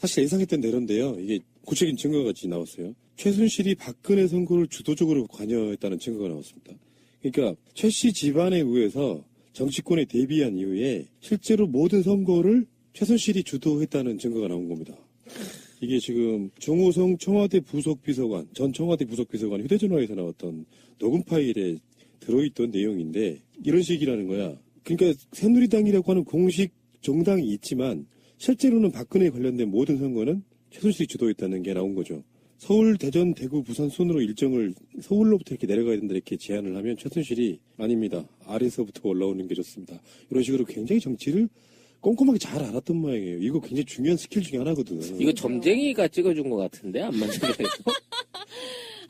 사실 예상했던 대로인데요. 이게 구체적인 증거가 같이 나왔어요. 최순실이 박근혜 선거를 주도적으로 관여했다는 증거가 나왔습니다. 그러니까 최 씨 집안에 의해서 정치권에 대비한 이후에 실제로 모든 선거를 최순실이 주도했다는 증거가 나온 겁니다. 이게 지금 정호성 청와대 부속비서관, 전 청와대 부속비서관 휴대전화에서 나왔던 녹음 파일에 들어있던 내용인데 이런 식이라는 거야. 그러니까 새누리당이라고 하는 공식 정당이 있지만 실제로는 박근혜에 관련된 모든 선거는 최순실이 주도했다는 게 나온 거죠. 서울, 대전, 대구, 부산 순으로 일정을 서울로부터 이렇게 내려가야 된다 이렇게 제안을 하면 최순실이 아닙니다. 아래서부터 올라오는 게 좋습니다. 이런 식으로 굉장히 정치를 꼼꼼하게 잘 알았던 모양이에요. 이거 굉장히 중요한 스킬 중에 하나거든. 이거 점쟁이가 찍어준 것 같은데 안 맞는 거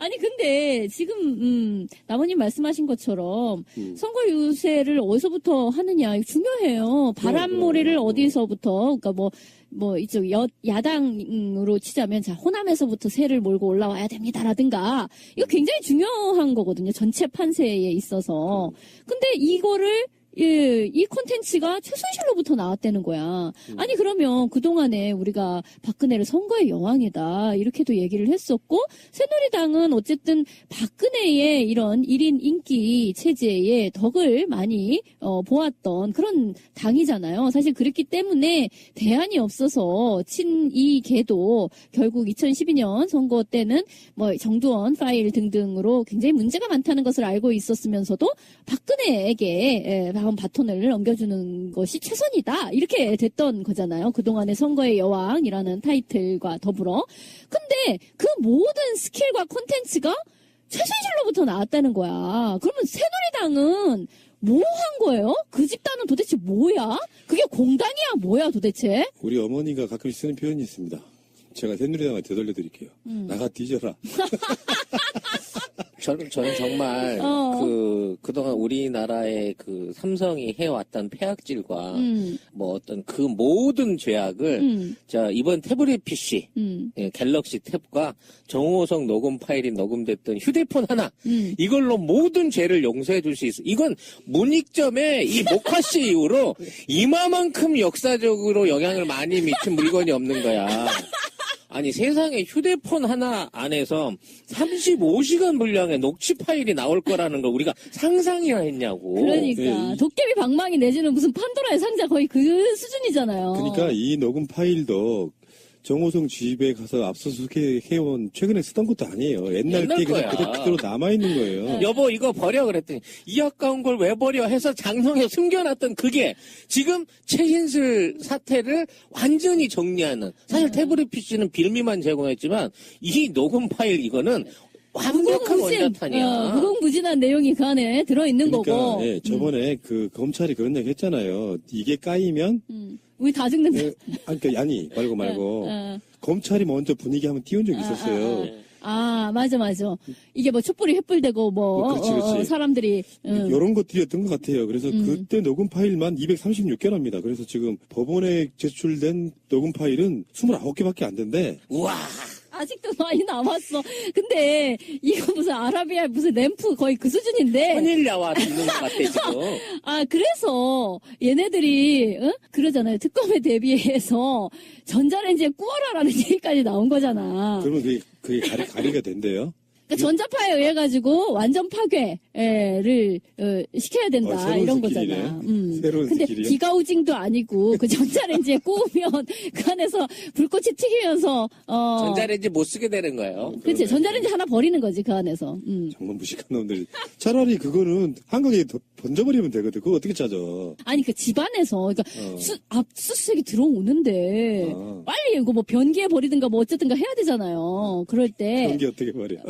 아니 근데 지금 음, 나머님 말씀하신 것처럼 음. 선거 유세를 어디서부터 하느냐 이거 중요해요. 바람몰이를 그럼, 그럼. 어디서부터 그러니까 뭐 뭐 이쪽 여, 야당으로 치자면 자 호남에서부터 새를 몰고 올라와야 됩니다라든가 이거 굉장히 중요한 거거든요. 전체 판세에 있어서. 근데 이거를 예, 이 콘텐츠가 최순실로부터 나왔다는 거야. 아니 그러면 그동안에 우리가 박근혜를 선거의 여왕이다 이렇게도 얘기를 했었고 새누리당은 어쨌든 박근혜의 이런 1인 인기 체제의 덕을 많이 어, 보았던 그런 당이잖아요. 사실 그랬기 때문에 대안이 없어서 친이계도 결국 2012년 선거 때는 뭐 정두원 파일 등등으로 굉장히 문제가 많다는 것을 알고 있었으면서도 박근혜에게 예, 다음 바톤을 넘겨주는 것이 최선이다 이렇게 됐던 거잖아요. 그동안의 선거의 여왕이라는 타이틀과 더불어. 근데 그 모든 스킬과 콘텐츠가 최순실로부터 나왔다는 거야. 그러면 새누리당은 뭐 한 거예요? 그 집단은 도대체 뭐야? 그게 공당이야 뭐야 도대체? 우리 어머니가 가끔 쓰는 표현이 있습니다. 제가 새누리당을 되돌려 드릴게요. 음. 나가 뒤져라. 저는, 저는 정말 어. 그 그동안 우리나라의 그 삼성이 해왔던 폐악질과 음, 뭐 어떤 그 모든 죄악을 음, 자 이번 태블릿 PC 음, 예, 갤럭시 탭과 정호성 녹음 파일이 녹음됐던 휴대폰 하나 음. 이걸로 모든 죄를 용서해 줄 수 있어. 이건 문익점의 이 목화 씨 이후로 이마만큼 역사적으로 영향을 많이 미친 물건이 없는 거야. 아니 세상에 휴대폰 하나 안에서 35시간 분량의 녹취 파일이 나올 거라는 걸 우리가 상상이나 했냐고. 그러니까 네, 이- 도깨비 방망이 내지는 무슨 판도라의 상자 거의 그 수준이잖아요. 그러니까 이 녹음 파일도 정호성 집에 가서 압수수색 해온 최근에 쓰던 것도 아니에요. 옛날 옛날 게 그냥. 그대로, 그대로 남아있는 거예요. 여보 이거 버려 그랬더니 이 아까운 걸 왜 버려 해서 장성에 숨겨놨던 그게 지금 최신슬 사태를 완전히 정리하는 사실 태블릿 PC는 빌미만 제공했지만 이 녹음 파일 이거는 완벽한 원자탄이야. 어, 무궁무진한 내용이 그 안에 들어있는 그러니까 거고. 예, 저번에 그 검찰이 그런 얘기 했잖아요. 이게 까이면 음, 우리 다 죽는다. 예, 아니, 그러니까 아니 말고 말고 어, 어. 검찰이 먼저 분위기 한번 띄운 적이 아, 있었어요. 네. 아, 맞아, 맞아. 이게 뭐 촛불이 횃불되고 뭐, 뭐, 그렇지, 어, 어, 그렇지. 사람들이, 음, 이런 것들이었던 것 같아요. 그래서 음. 그때 녹음 파일만 236개랍니다. 그래서 지금 법원에 제출된 녹음 파일은 29개밖에 안 된대. 우와 아직도 많이 남았어. 근데 이거 무슨 아라비아 무슨 램프 거의 그 수준인데. 천일야와 듣는 것 같아 지금. 아, 그래서 얘네들이, 응? 그러잖아요. 특검에 대비해서 전자레인지에 구워라라는 얘기까지 나온 거잖아. 그러면 그게, 그게 가리, 가리가 된대요. 그러니까 전자파에 의해 가지고 완전 파괴를 어, 시켜야 된다 어, 새로운 이런 스킬이네. 거잖아. 음. 새로운 근데 스킬이요? 기가우징도 아니고 그 전자레인지에 구우면 그 안에서 불꽃이 튀기면서 어 전자레인지 못 쓰게 되는 거예요. 그렇지 전자레인지 하나 버리는 거지 그 안에서. 음. 정말 무식한 놈들이. 차라리 그거는 한강에 더- 던져버리면 되거든. 그거 어떻게 찾아. 아니 그 집안에서 그러니까 어. 수, 압수수색이 들어오는데 아. 빨리 이거 뭐 변기에 버리든가 뭐 어쨌든가 해야 되잖아요. 그럴 때 경기 어떻게 말이야.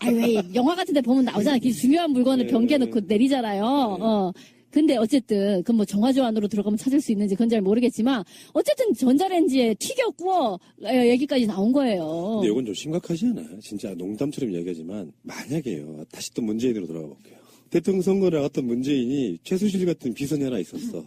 아니 왜 영화 같은 데 보면 나오잖아. 그 중요한 물건을 네. 변기에 넣고 내리잖아요. 어. 근데 어쨌든 그 뭐 정화조 안으로 들어가면 찾을 수 있는지 그건 잘 모르겠지만 어쨌든 전자레인지에 튀겨 구워 에, 얘기까지 나온 거예요. 근데 이건 좀 심각하지 않아요? 진짜 농담처럼 이야기하지만 만약에요. 다시 또 문재인으로 돌아가 볼게요. 대통령 선거를 나갔던 문재인이 최순실 같은 비선이 하나 있었어.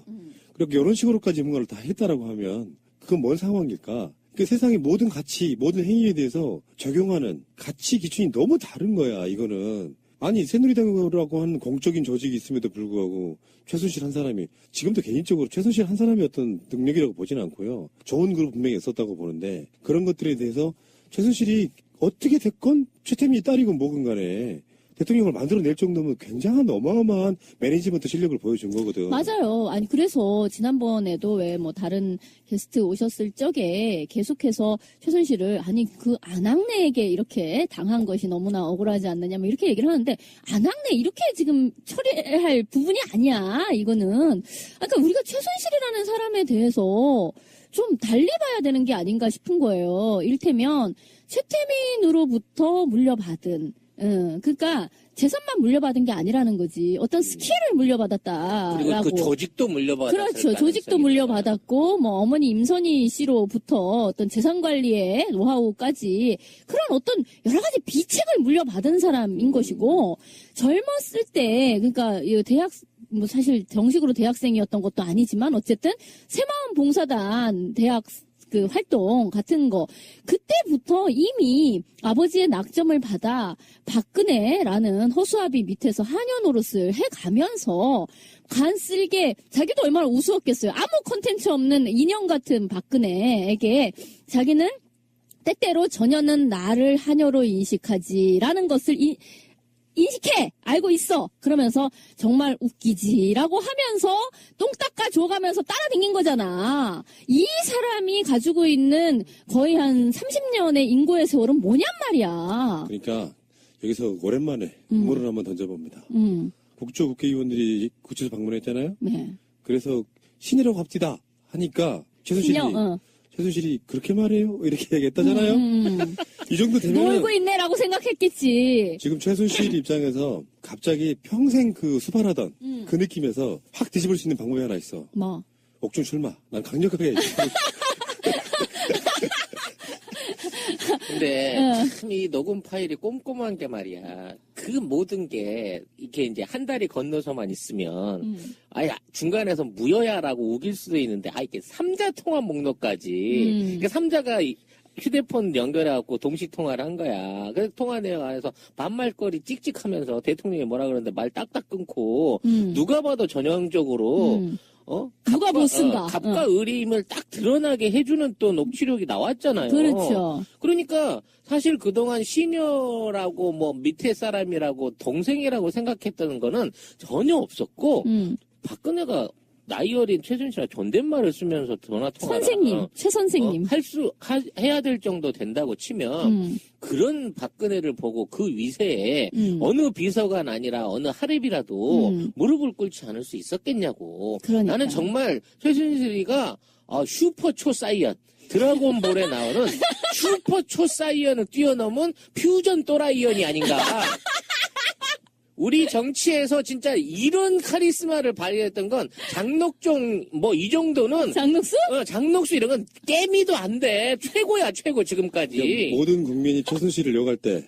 그렇게 이런 식으로까지 뭔가를 다 했다라고 하면 그건 뭔 상황일까? 그 세상의 모든 가치, 모든 행위에 대해서 적용하는 가치 기준이 너무 다른 거야, 이거는. 아니 새누리당이라고 하는 공적인 조직이 있음에도 불구하고 최순실 한 사람이 지금도 개인적으로 최순실 한 사람의 어떤 능력이라고 보지는 않고요. 좋은 그룹 분명히 있었다고 보는데 그런 것들에 대해서 최순실이 어떻게 됐건 최태민이 딸이건 뭐건 간에 대통령을 만들어낼 정도면 굉장한 어마어마한 매니지먼트 실력을 보여준 거거든. 맞아요. 아니 그래서 지난번에도 왜 뭐 다른 게스트 오셨을 적에 계속해서 최순실을 아니 그 안학내에게 이렇게 당한 것이 너무나 억울하지 않느냐 뭐 이렇게 얘기를 하는데 안학내 이렇게 지금 처리할 부분이 아니야. 이거는 그러니까 우리가 최순실이라는 사람에 대해서 좀 달리 봐야 되는 게 아닌가 싶은 거예요. 이를테면 최태민으로부터 물려받은 응, 그러니까 재산만 물려받은 게 아니라는 거지. 어떤 스킬을 물려받았다라고. 그리고 그 조직도 물려받았을 그렇죠. 조직도 물려받았고, 뭐, 어머니 임선희 씨로부터 어떤 재산 관리의 노하우까지 그런 어떤 여러 가지 비책을 물려받은 사람인 것이고, 젊었을 때, 그러니까, 이 대학, 뭐 사실 정식으로 대학생이었던 것도 아니지만, 어쨌든, 새마음 봉사단 대학 그 활동 같은 거 그때부터 이미 아버지의 낙점을 받아 박근혜라는 허수아비 밑에서 한여 노릇을 해가면서 간 쓸게 자기도 얼마나 우스웠겠어요. 아무 컨텐츠 없는 인형 같은 박근혜에게 자기는 때때로 전혀는 나를 한여로 인식하지라는 것을 이- 인식해 알고 있어 그러면서 정말 웃기지라고 하면서 똥 닦아 줘가면서 따라다닌 거잖아 이 사람이 가지고 있는 거의 한 30년의 인고의 세월은 뭐냔 말이야 그러니까 여기서 오랜만에 음모를 한번 던져봅니다. 음, 국조 국회의원들이 구치소 방문했잖아요. 네. 그래서 신이라고 합디다 하니까 최순실이 신영, 어. 최순실이 그렇게 말해요 이렇게 얘기했다잖아요. 음, 음. 이 정도 되면 놀고 있네라고 생각했겠지 지금 최순실 입장에서 갑자기 평생 그 수발하던 음. 그 느낌에서 확 뒤집을 수 있는 방법이 하나 있어. 뭐 옥중 출마. 난 강력하게 근데 이 녹음 파일이 꼼꼼한 게 말이야. 그 모든 게 이렇게 이제 한 달이 건너서만 있으면 음. 아예 중간에서 무효야라고 우길 수도 있는데 아 이게 삼자 통화 목록까지 음. 그러니까 삼자가 이- 휴대폰 연결해갖고 동시 통화를 한 거야. 그래서 통화 내용 안에서 반말거리 찍찍하면서 대통령이 뭐라 그러는데 말 딱딱 끊고 음. 누가 봐도 전형적으로 음. 어 누가 못 쓴다. 어, 갑과 의리임을 딱 드러나게 해주는 또 녹취록이 나왔잖아요. 그렇죠 그러니까 사실 그동안 시녀라고 뭐 밑에 사람이라고 동생이라고 생각했던 거는 전혀 없었고 음. 박근혜가 나이 어린 최순실과 존댓말을 쓰면서 전화 통화를 선생님 최 선생님 할수 해야 될 정도 된다고 치면 음. 그런 박근혜를 보고 그 위세에 음. 어느 비서관 아니라 어느 하랩이라도 음. 무릎을 꿇지 않을 수 있었겠냐고. 그러니까. 나는 정말 최순실이가 아, 슈퍼 초사이언 드라곤볼에 나오는 슈퍼 초사이언을 뛰어넘은 퓨전 또라이언이 아닌가. 우리 정치에서 진짜 이런 카리스마를 발휘했던 건 장록종 뭐 이 정도는 장록수 어, 장록수 이런 건 깨미도 안 돼. 최고야 최고 지금까지. 모든 국민이 최순실을 욕할 때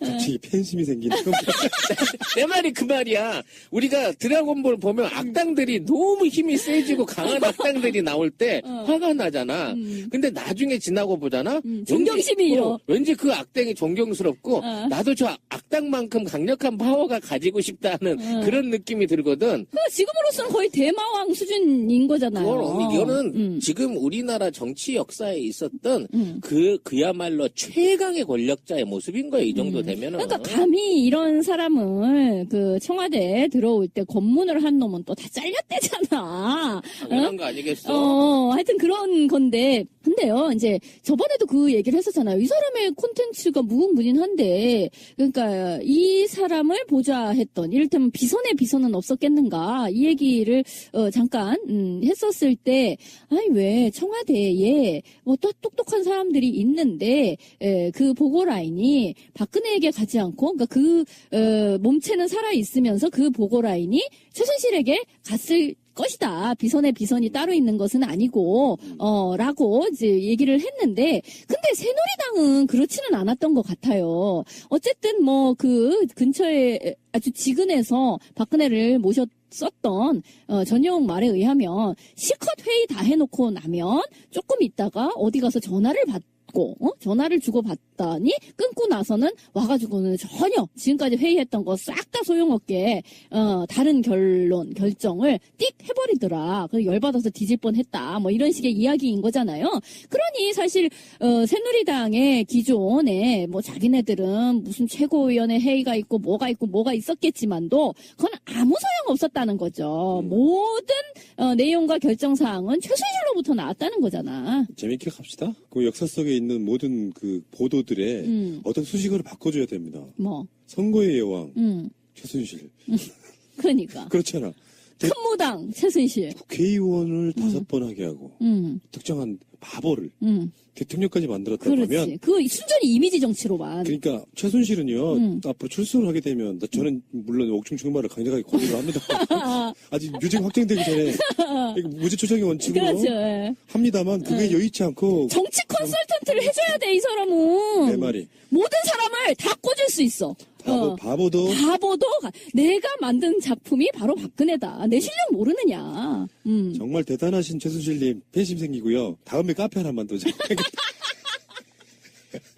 같이 팬심이 생기는 내 말이 그 말이야. 우리가 드라곤볼 보면 악당들이 너무 힘이 세지고 강한 악당들이 나올 때 어. 화가 나잖아. 음. 근데 나중에 지나고 보잖아. 음, 존경심이 왠지. 어, 왠지 그 악당이 존경스럽고 어. 나도 저 악당만큼 강력한 파워가 가지고 싶다는 어. 그런 느낌이 들거든. 그 지금으로서는 거의 대마왕 수준인 거잖아요. 그건 이거는 음. 지금 우리나라 정치 역사에 있었던 음. 그 그야말로 최강의 권력자의 모습인 거예요. 이 정도 되면은. 그러니까 감히 이런 사람을 그 청와대에 들어올 때 검문을 한 놈은 또 다 잘렸대잖아. 당연한 거 아니겠어? 어, 하여튼 그런 건데. 근데요, 이제 저번에도 그 얘기를 했었잖아요. 이 사람의 콘텐츠가 무궁무진한데, 그러니까 이 사람을 보자 했던, 이를테면 비선의 비선은 없었겠는가, 이 얘기를, 어, 잠깐, 음, 했었을 때, 아니, 왜 청와대에 뭐 또 똑똑한 사람들이 있는데, 에, 그 보고 라인이 박근혜에게 가지 않고, 그러니까 그, 어, 몸체는 살아 있으면서 그 보고 라인이 최순실에게 갔을 것이다. 비선의 비선이 따로 있는 것은 아니고, 어, 라고 이제 얘기를 했는데, 근데 새누리당은 그렇지는 않았던 것 같아요. 어쨌든 뭐 그 근처에 아주 지근해서 박근혜를 모셨었던, 어, 전용 말에 의하면 실컷 회의 다 해놓고 나면 조금 있다가 어디 가서 전화를 받 주고받고 어? 전화를 주고받더니 끊고 나서는 와가지고는 전혀 지금까지 회의했던 거 싹 다 소용없게 어, 다른 결론 결정을 띡 해버리더라. 그래서 열받아서 뒤질 뻔했다. 뭐 이런 식의 이야기인 거잖아요. 그러니 사실 어, 새누리당의 기존에 뭐 자기네들은 무슨 최고위원회 회의가 있고 뭐가 있고 뭐가 있었겠지만도 그건 아무 소용 없었다는 거죠. 음. 모든 어, 내용과 결정 사항은 최순실로부터 나왔다는 거잖아. 재밌게 갑시다. 그 역사 속에 있는 모든 그 보도들의 음, 어떤 수식어를 바꿔줘야 됩니다. 뭐, 선거의 여왕 음, 최순실. 그러니까. 그렇잖아. 대- 큰무당 최순실. 국회의원을 다섯 번 하게 하고 음, 특정한 바보를 음, 대통령까지 만들었다 그렇지. 보면 그 순전히 이미지 정치로만. 그러니까 최순실은요 음. 앞으로 출소를 하게 되면 나- 저는 물론 옥중 출마를 강력하게 권유를 합니다. 아직 유죄 확정되기 전에 이거 무죄 추정의 원칙으로 그렇죠. 예. 합니다만 그게 여의치 않고 정치 컨설턴트를 해줘야 돼 이 사람은. 내 말이 모든 사람을 다 꽂을 수 있어. 바보 어. 바보도 바보도 가- 내가 만든 작품이 바로 박근혜다. 내 실력 모르느냐. 음. 정말 대단하신 최순실님 팬심 생기고요. 다음에 카페 하나 만들자.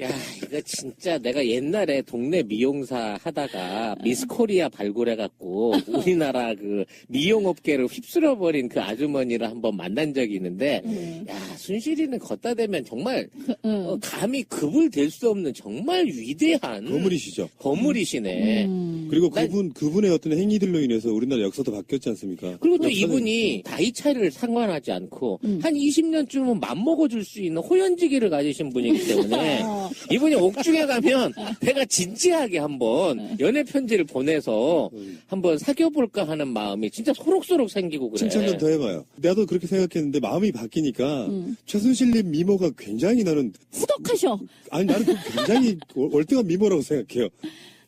야, 이거 진짜 내가 옛날에 동네 미용사 하다가 미스 코리아 발굴해갖고 우리나라 그 미용업계를 휩쓸어버린 그 아주머니를 한번 만난 적이 있는데, 음. 야, 순실이는 걷다 대면 정말 그, 음. 어, 감히 급을 댈수 없는 정말 위대한 거물이시죠. 거물이시네. 음. 그리고 난- 그분 그분의 어떤 행위들로 인해서 우리나라 역사도 바뀌었지 않습니까? 그리고 또 역사는- 이분이 나이 차이를 상관하지 않고 음. 한 20년쯤은 맘먹어줄 수 있는 호연지기를 가지신 분이기 때문에 어. 이분이 옥중에 가면 내가 진지하게 한번 연애 편지를 보내서 음. 한번 사귀어 볼까 하는 마음이 진짜 소록소록 생기고 그래. 칭찬 좀 더 해봐요. 나도 그렇게 생각했는데 마음이 바뀌니까 음. 최순실님 미모가 굉장히 나는 후덕하셔. 아니 나는 그 굉장히 월- 월등한 미모라고 생각해요.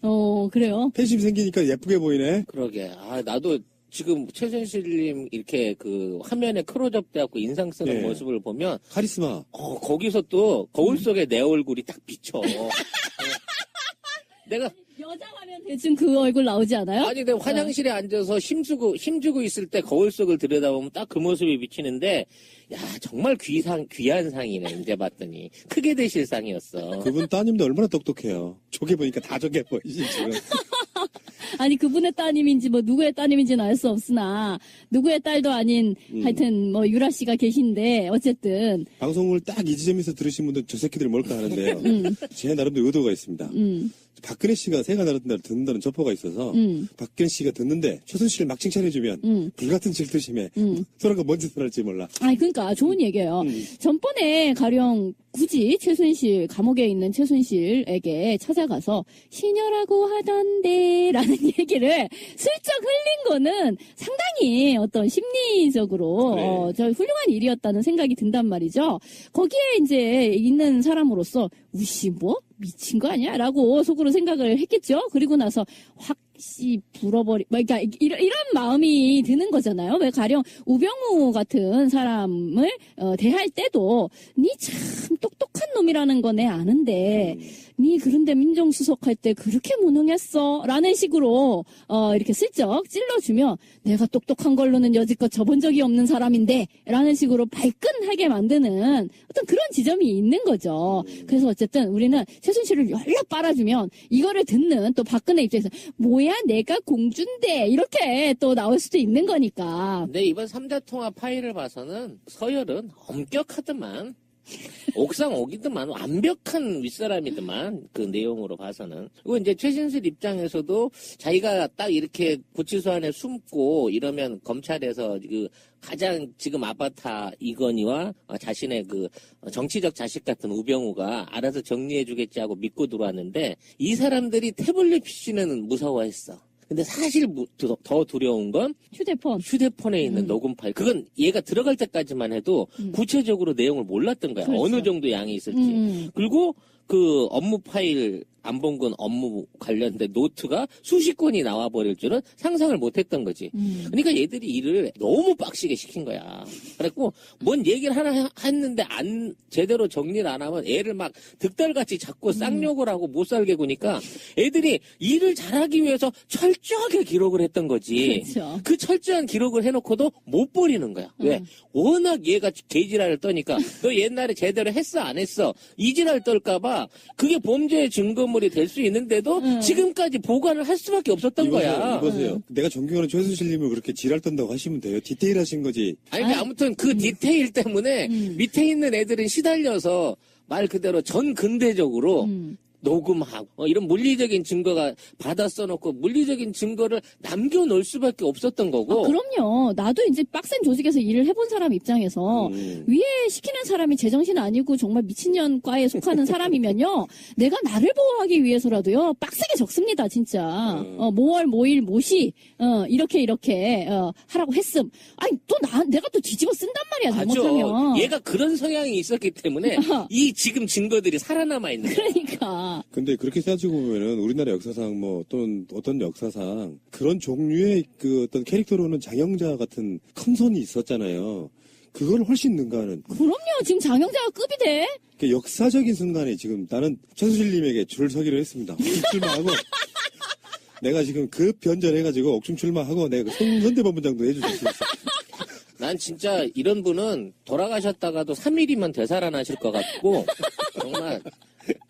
어, 그래요. 팬심 생기니까 예쁘게 보이네. 그러게. 아 나도 지금 최순실님 이렇게 그 화면에 크로즈업 돼갖고 인상 쓰는 네. 모습을 보면 카리스마. 어, 거기서 또 거울 속에 내 얼굴이 딱 비쳐. 어. 내가 여자 가 면 대충 그 얼굴 나오지 않아요? 아니 내가 화장실에 앉아서 힘주고 힘주고 있을 때 거울 속을 들여다보면 딱 그 모습이 비치는데 야 정말 귀상 귀한 상이네 이제 봤더니 크게 되실 상이었어. 그분 따님도 얼마나 똑똑해요. 저게 보니까 다 저게 보이지 지금. 아니 그분의 따님인지 뭐 누구의 따님인지는 알 수 없으나 누구의 딸도 아닌 음. 하여튼 뭐 유라 씨가 계신데 어쨌든 방송을 딱 이 지점에서 들으신 분들 저 새끼들이 뭘까 하는데요. 제 나름대로 의도가 있습니다. 음, 박근혜 씨가 새가 나른다 듣는다는 첩보가 있어서 음, 박근혜 씨가 듣는데 최순실을 막 칭찬해주면 음, 불같은 질투심에 음. 서로가 뭔 짓을 할지 몰라. 아니 그러니까 좋은 얘기예요. 음. 전번에 가령 굳이 최순실 감옥에 있는 최순실에게 찾아가서 시녀라고 하던데라는 얘기를 슬쩍 흘린 거는 상당히 어떤 심리적으로 그래. 어, 저 훌륭한 일이었다는 생각이 든단 말이죠. 거기에 이제 있는 사람으로서 우씨 뭐 미친 거 아니야?라고 속으로 생각을 했겠죠. 그리고 나서 확씨 불어버리, 뭐, 그러니까 이런, 이런 마음이 드는 거잖아요. 왜 가령 우병우 같은 사람을 어, 대할 때도 니 참 똑똑한 놈이라는 거 내 아는데 니 그런데 민정수석 할 때 그렇게 무능했어? 라는 식으로 어, 이렇게 슬쩍 찔러주면 내가 똑똑한 걸로는 여지껏 접은 적이 없는 사람인데 라는 식으로 발끈하게 만드는 어떤 그런 지점이 있는 거죠. 그래서 어쨌든 우리는 최순실을 열려 빨아주면 이거를 듣는 또 박근혜 입장에서 뭐야 내가 공주인데 이렇게 또 나올 수도 있는 거니까 근데 이번 삼자통화 파일을 봐서는 서열은 엄격하더만. 옥상 오기더만 완벽한 윗사람이더만 그 내용으로 봐서는 그리고 이제 최신실 입장에서도 자기가 딱 이렇게 구치소 안에 숨고 이러면 검찰에서 그 가장 지금 아바타 이건희와 어, 자신의 그 정치적 자식 같은 우병우가 알아서 정리해주겠지 하고 믿고 들어왔는데 이 사람들이 태블릿 PC는 무서워했어. 근데 사실 무- 더- 더 두려운 건 휴대폰 휴대폰에 있는 음. 녹음 파일. 그건 얘가 들어갈 때까지만 해도 음. 구체적으로 내용을 몰랐던 거야. 그렇죠. 어느 정도 양이 있을지. 음, 그리고 그 업무 파일 안봉근 업무 관련된 노트가 수십 건이 나와 버릴 줄은 상상을 못했던 거지. 음. 그러니까 얘들이 일을 너무 빡시게 시킨 거야. 그래갖고 뭔 얘기를 하나 해- 했는데 안 제대로 정리를 안 하면 애를 막 득달같이 자꾸 쌍욕을 하고 못 살게 구니까 애들이 일을 잘하기 위해서 철저하게 기록을 했던 거지. 그렇죠. 그 철저한 기록을 해놓고도 못 버리는 거야. 왜? 음. 워낙 얘가 개지랄을 떠니까 너 옛날에 제대로 했어 안 했어 이 지랄 떨까봐 그게 범죄의 증거물 이 될 수 있는데도 음. 지금까지 보관을 할 수밖에 없었던 이보세요, 거야. 이보세요. 내가 존경하는 최순실님을 그렇게 지랄 떤다고 하시면 돼요. 디테일하신 거지. 아니 근데 아무튼 그 디테일 때문에 음. 밑에 있는 애들은 시달려서 말 그대로 전 근대적으로 음. 녹음하고 어, 이런 물리적인 증거가 받아 써놓고 물리적인 증거를 남겨놓을 수밖에 없었던 아, 거고 그럼요. 나도 이제 빡센 조직에서 일을 해본 사람 입장에서 음. 위에 시키는 사람이 제정신 아니고 정말 미친년과에 속하는 사람이면요. 내가 나를 보호하기 위해서라도요. 빡세게 적습니다, 진짜. 음. 어, 모월, 모일, 모시, 어, 이렇게, 이렇게, 어, 하라고 했음. 아니, 또 나, 내가 또 뒤집어 쓴단 말이야, 잘못하면. 맞아 얘가 그런 성향이 있었기 때문에 이 지금 증거들이 살아남아 있는 거야. 그러니까. 근데 그렇게 따지고 보면은 우리나라 역사상 뭐 또는 어떤 역사상 그런 종류의 그 어떤 캐릭터로는 장영자 같은 큰 선이 있었잖아요. 그걸 훨씬 능가하는 그럼요. 지금 장영자가 급이 돼. 그 역사적인 순간에 지금 나는 최수실님에게 줄을 서기로 했습니다. 옥중 출마하고 내가 지금 급 변절해가지고 옥중 출마하고 내가 송- 선대본부장도 해줄 수 있어. 난 진짜 이런 분은 돌아가셨다가도 3일이면 되살아나실 것 같고 정말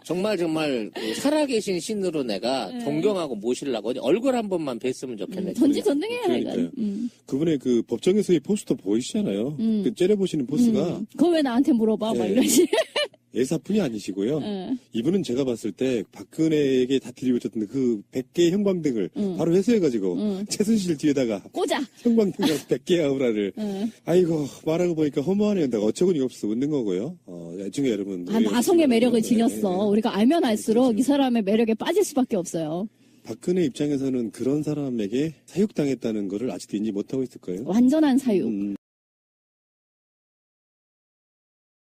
정말 정말 그 살아계신 신으로 내가 존경하고 모시려고 얼굴 한 번만 뵀으면 좋겠네. 전지전능해야 그러니까요. 내가. 음. 그분의 그 법정에서의 포스터 보이시잖아요. 음. 그 째려보시는 포스가 음. 그거 왜 나한테 물어봐? 막 네. 이러지. 예사뿐이 아니시고요. 예. 이분은 제가 봤을 때 박근혜에게 다 들이붙였던 그 100개의 형광등을 음. 바로 회수해가지고 음. 최순실 뒤에다가 꽂아. 형광등을 100개의 아우라를 예. 아이고 말하고 보니까 허무하네요. 내가 어처구니 없어 웃는 거고요. 어, 나중에 여러분 아, 마성의 없으시면 매력을 네, 지녔어. 네. 우리가 알면 알수록 이 사람의 매력에 빠질 수밖에 없어요. 박근혜 입장에서는 그런 사람에게 사육당했다는 거를 아직도 인지 못하고 있을 거예요. 완전한 사유.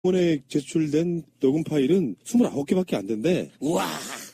이번에 제출된 녹음 파일은 29개밖에 안 된대. 우와.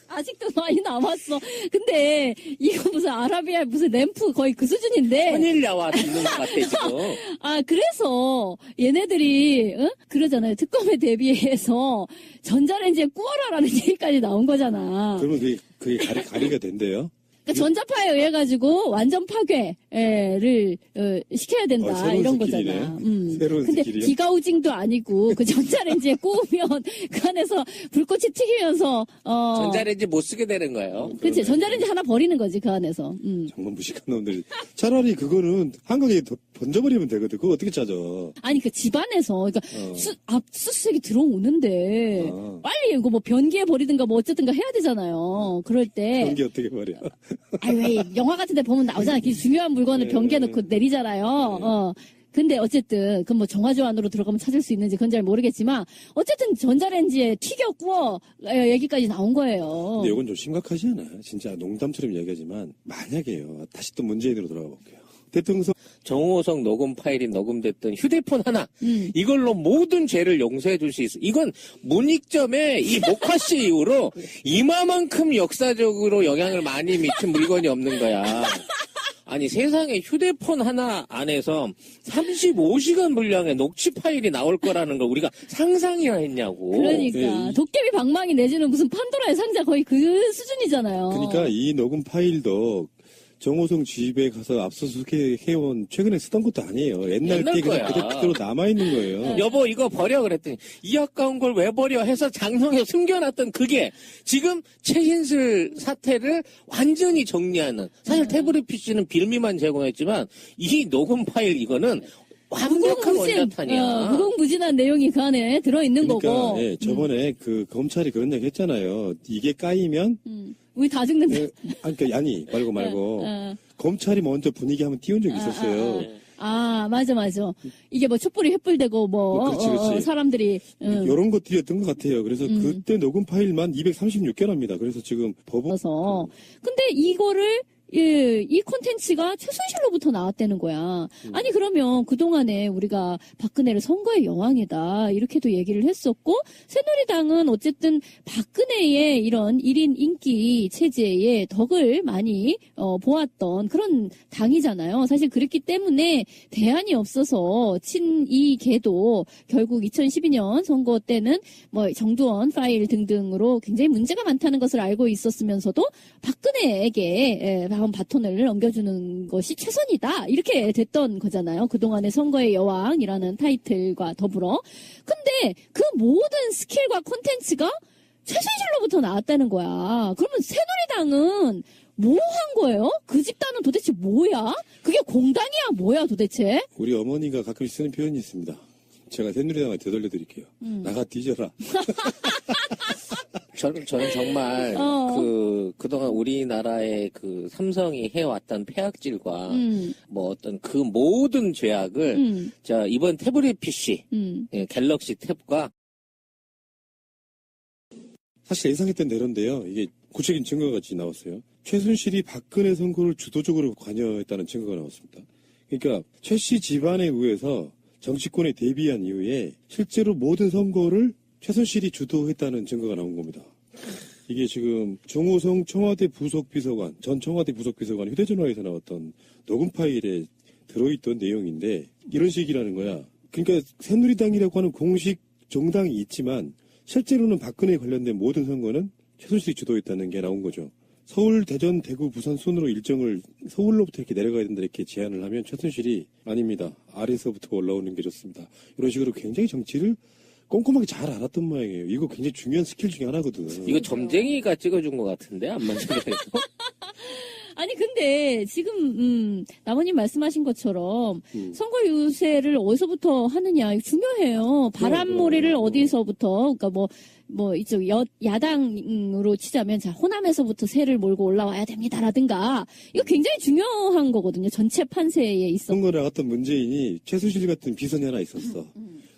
아직도 많이 남았어. 근데 이거 무슨 아라비아 무슨 램프 거의 그 수준인데. 천일야와 듣는 것 같아 지금. 아 그래서 얘네들이 응? 그러잖아요. 특검에 대비해서 전자레인지에 구워라라는 얘기까지 나온 거잖아. 그러면 그게, 그게 가리, 가리가 된대요. 그러니까 전자파에 의해 가지고 완전 파괴를 어, 시켜야 된다 어, 새로운 이런 스킬이네. 거잖아. 음. 새로운 근데 스킬이요? 디가우징도 아니고 그 전자레인지에 구우면 그 안에서 불꽃이 튀기면서 어 전자레인지 못 쓰게 되는 거예요. 그치 전자레인지 하나 버리는 거지 그 안에서. 음. 정말 무식한 놈들. 차라리 그거는 한강에 더- 던져버리면 되거든. 그거 어떻게 짜져? 아니 그 집안에서 그러니까 어. 수, 압수수색이 들어오는데 아. 빨리 이거 뭐 변기에 버리든가 뭐 어쨌든가 해야 되잖아요. 그럴 때게 어떻게 말이야. 아니 왜 영화 같은 데 보면 나오잖아. 그 중요한 물건을 네. 변기에 넣고 내리잖아요. 어. 근데 어쨌든 그 뭐 정화조 안으로 들어가면 찾을 수 있는지 그건 잘 모르겠지만 어쨌든 전자레인지에 튀겨 구워 에, 얘기까지 나온 거예요. 근데 이건 좀 심각하지 않아요? 진짜 농담처럼 얘기하지만 만약에요. 다시 또 문재인으로 돌아가 볼게요. 대통령 정호성 녹음 파일이 녹음됐던 휴대폰 하나 음. 이걸로 모든 죄를 용서해 줄 수 있어. 이건 문익점의 이 목화 씨 이후로 이마만큼 역사적으로 영향을 많이 미친 물건이 없는 거야. 아니 세상에 휴대폰 하나 안에서 35시간 분량의 녹취 파일이 나올 거라는 걸 우리가 상상이나 했냐고. 그러니까 예, 이- 도깨비 방망이 내지는 무슨 판도라의 상자 거의 그 수준이잖아요. 그러니까 이 녹음 파일도 정호성 집에 가서 압수수색 해온 최근에 쓰던 것도 아니에요. 옛날 옛날 게 그냥 거야. 그대로 남아있는 거예요. 여보 이거 버려 그랬더니 이 아까운 걸 왜 버려 해서 장성에 숨겨놨던 그게 지금 최신슬 사태를 완전히 정리하는 사실 태블릿 PC는 빌미만 제공했지만 이 녹음 파일 이거는 완벽한 원자탄이야. 어, 무궁무진한 내용이 그 안에 들어있는 그러니까 거고. 예, 저번에 그 검찰이 그런 얘기 했잖아요. 이게 까이면 음. 우리 다 죽는다. 예, 아니, 그러니까 아니 말고 말고 어. 검찰이 먼저 분위기 한번 띄운 적이 있었어요. 네. 아, 맞아, 맞아. 이게 뭐 촛불이 횃불되고 뭐, 뭐, 그렇지, 어, 어, 그렇지. 사람들이, 음, 이런 것들이었던 것 같아요. 그래서 음. 그때 녹음 파일만 236개랍니다. 그래서 지금 법원 어서. 근데 이거를 예, 이 콘텐츠가 최순실로부터 나왔다는 거야. 아니 그러면 그동안에 우리가 박근혜를 선거의 여왕이다 이렇게도 얘기를 했었고 새누리당은 어쨌든 박근혜의 이런 1인 인기 체제의 덕을 많이 어, 보았던 그런 당이잖아요. 사실 그랬기 때문에 대안이 없어서 친이계도 결국 2012년 선거 때는 뭐 정두원 파일 등등으로 굉장히 문제가 많다는 것을 알고 있었으면서도 박근혜에게 예, 다음 바톤을 넘겨주는 것이 최선이다 이렇게 됐던 거잖아요. 그동안의 선거의 여왕이라는 타이틀과 더불어 근데 그 모든 스킬과 콘텐츠가 최순실로부터 나왔다는 거야. 그러면 새누리당은 뭐 한 거예요? 그 집단은 도대체 뭐야? 그게 공당이야 뭐야 도대체? 우리 어머니가 가끔 쓰는 표현이 있습니다. 제가 새누리당을 되돌려 드릴게요. 음. 나가 뒤져라. 저는, 저는 정말 어. 그 그동안 우리나라의 그 삼성이 해왔던 폐악질과 음, 뭐 어떤 그 모든 죄악을 음, 자 이번 태블릿 PC 음. 예, 갤럭시 탭과 사실 예상했던 대로인데요. 이게 구체적인 증거가 같이 나왔어요. 최순실이 박근혜 선거를 주도적으로 관여했다는 증거가 나왔습니다. 그러니까 최 씨 집안에 의해서 정치권에 데뷔한 이후에 실제로 모든 선거를 최순실이 주도했다는 증거가 나온 겁니다. 이게 지금 정호성 청와대 부속비서관, 전 청와대 부속비서관 휴대전화에서 나왔던 녹음 파일에 들어있던 내용인데 이런 식이라는 거야. 그러니까 새누리당이라고 하는 공식 정당이 있지만 실제로는 박근혜 관련된 모든 선거는 최순실이 주도했다는 게 나온 거죠. 서울, 대전, 대구, 부산 순으로 일정을 서울로부터 이렇게 내려가야 된다 이렇게 제안을 하면 최순실이 아닙니다. 아래서부터 올라오는 게 좋습니다. 이런 식으로 굉장히 정치를 꼼꼼하게 잘 알았던 모양이에요. 이거 굉장히 중요한 스킬 중에 하나거든. 이거 점쟁이가 찍어준 것 같은데 안만 생각해도 아니 근데 지금 음, 나머님 말씀하신 것처럼 음. 선거 유세를 어디서부터 하느냐 이거 중요해요. 바람몰이를 네, 네. 어디서부터 그러니까 뭐뭐 이쪽 여, 야당으로 치자면 자 호남에서부터 새를 몰고 올라와야 됩니다라든가 이거 굉장히 중요한 거거든요. 전체 판세에 있어. 선거를 나갔던 문재인이 최순실 같은 비선이 하나 있었어.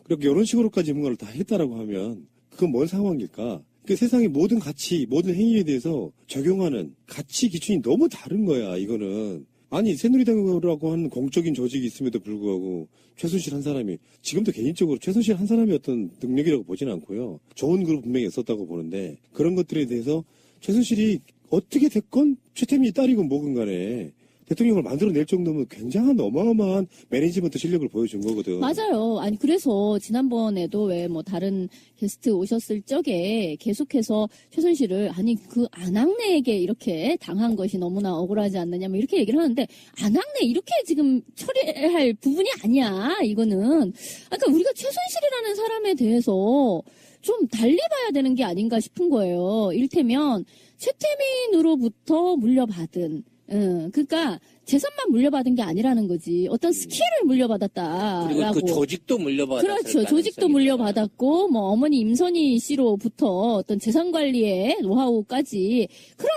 그렇게 이런 식으로까지 뭔가를 다 했다라고 하면 그건 뭔 상황일까? 그 세상의 모든 가치, 모든 행위에 대해서 적용하는 가치 기준이 너무 다른 거야, 이거는. 아니, 새누리당이라고 하는 공적인 조직이 있음에도 불구하고 최순실 한 사람이 지금도 개인적으로 최순실 한 사람의 어떤 능력이라고 보지는 않고요. 좋은 그룹 분명히 있었다고 보는데 그런 것들에 대해서 최순실이 어떻게 됐건 최태민이 딸이건 뭐건 간에 대통령을 만들어낼 정도면 굉장한 어마어마한 매니지먼트 실력을 보여준 거거든. 맞아요. 아니 그래서 지난번에도 왜 뭐 다른 게스트 오셨을 적에 계속해서 최순실을 아니 그 안학내에게 이렇게 당한 것이 너무나 억울하지 않느냐 뭐 이렇게 얘기를 하는데 안학내 이렇게 지금 처리할 부분이 아니야. 이거는 그러니까 우리가 최순실이라는 사람에 대해서 좀 달리 봐야 되는 게 아닌가 싶은 거예요. 이를테면 최태민으로부터 물려받은 응, 그러니까 재산만 물려받은 게 아니라는 거지. 어떤 스킬을 물려받았다라고. 그리고 그 조직도 물려받았을 그렇죠. 조직도 물려받았고, 뭐, 어머니 임선희 씨로부터 어떤 재산 관리의 노하우까지 그런